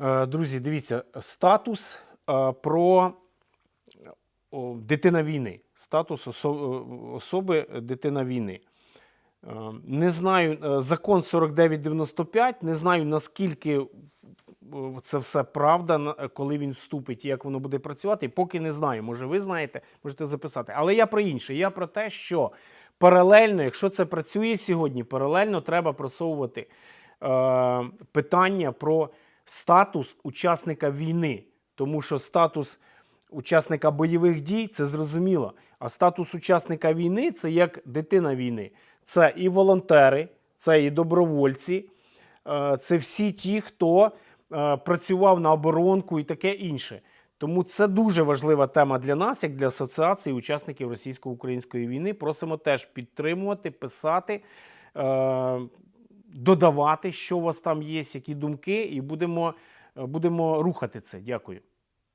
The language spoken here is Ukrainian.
Е, Друзі, дивіться, статус е, про дитина війни. Статус е, особи дитина війни. Не знаю, закон 4995, не знаю наскільки це все правда, коли він вступить і як воно буде працювати. Поки не знаю. Може, ви знаєте, можете записати. Але я про інше. Я про те, що паралельно, якщо це працює сьогодні, паралельно треба просовувати питання про статус учасника війни. Тому що статус учасника бойових дій це зрозуміло. А статус учасника війни це як дитина війни. Це і волонтери, це і добровольці, е, це всі ті, хто е, працював на оборонку і таке інше. Тому це дуже важлива тема для нас, як для асоціації учасників російсько-української війни. Просимо теж підтримувати, писати, е, додавати, що у вас там є, які думки, і будемо, е, будемо рухати це. Дякую.